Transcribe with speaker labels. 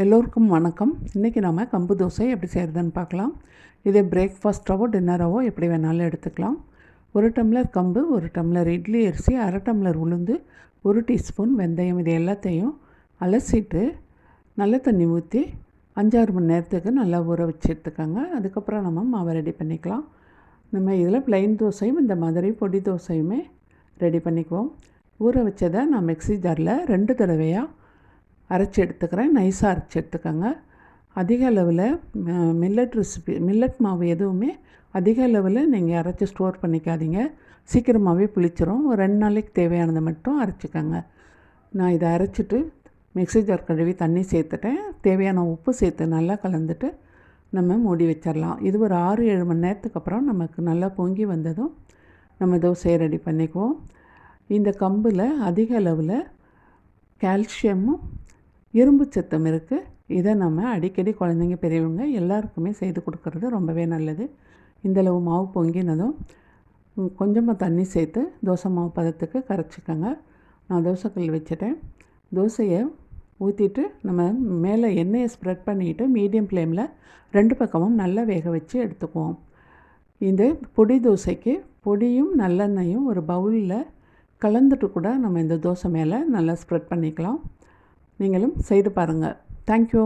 Speaker 1: எல்லோருக்கும் வணக்கம். இன்றைக்கி நாம் கம்பு தோசை எப்படி செய்கிறதுன்னு பார்க்கலாம். இதை பிரேக்ஃபாஸ்ட்டாவோ டின்னராவோ எப்படி வேணாலும் எடுத்துக்கலாம். ஒரு டம்ளர் கம்பு ஒரு டம்ளர் இட்லி அரிசி அரை டம்ளர் உளுந்து ஒரு டீஸ்பூன் வெந்தயம் இது எல்லாத்தையும் அலசிட்டு நல்ல தண்ணி ஊற்றி அஞ்சாறு மணி நேரத்துக்கு நல்லா ஊற வச்சு எடுத்துக்கோங்க. அதுக்கப்புறம் நம்ம மாவை ரெடி பண்ணிக்கலாம். நம்ம இதில் ப்ளைன் தோசையும் இந்த மாதிரி பொடி தோசையுமே ரெடி பண்ணிக்குவோம். ஊற வச்சதை நான் மிக்ஸி ஜாரில் ரெண்டு தடவையாக அரைச்சி எடுத்துக்கிறேன். நைஸாக அரைச்சி எடுத்துக்கோங்க. அதிக அளவில் மில்லட் ரெசிபி மில்லட் மாவு எதுவுமே அதிக அளவில் நீங்கள் அரைச்சி ஸ்டோர் பண்ணிக்காதீங்க. சீக்கிரமாகவே புளிச்சிரும். ஒரு ரெண்டு நாளைக்கு தேவையானதை மட்டும் அரைச்சிக்கோங்க. நான் இதை அரைச்சிட்டு மிக்ஸி ஜார் கழுவி தண்ணி சேர்த்துட்டேன். தேவையான உப்பு சேர்த்து நல்லா கலந்துட்டு நம்ம மூடி வச்சிடலாம் இது ஒரு ஆறு ஏழு மணி நேரத்துக்கு அப்புறம் நமக்கு நல்லா பொங்கி வந்ததும் நம்ம தோசையை ரெடி பண்ணிக்குவோம். இந்த கம்பில் அதிக அளவில் கால்சியமும் இரும்பு சத்தும் இருக்குது இதை நம்ம அடிக்கடி குழந்தைங்க பெரியவங்க எல்லாருக்குமே செய்து கொடுக்கறது ரொம்பவே நல்லது. இந்தளவு மாவு பொங்கினதும் கொஞ்சமாக தண்ணி சேர்த்து தோசை மாவு பதத்துக்கு கரைச்சிக்கோங்க. நான் தோசைக்கல் வச்சுட்டேன். தோசையை ஊற்றிட்டு நம்ம மேலே எண்ணெயை ஸ்ப்ரெட் பண்ணிவிட்டு மீடியம் ஃப்ளேமில் ரெண்டு பக்கமும் நல்லா வேக வச்சு எடுத்துக்குவோம். இந்த பொடி தோசைக்கு பொடியும் நல்லெண்ணெயும் ஒரு பவுலில் கலந்துட்டு கூட நம்ம இந்த தோசை மேலே நல்லா ஸ்ப்ரெட் பண்ணிக்கலாம். நீங்களும் செய்து பாருங்கள் தேங்க்யூ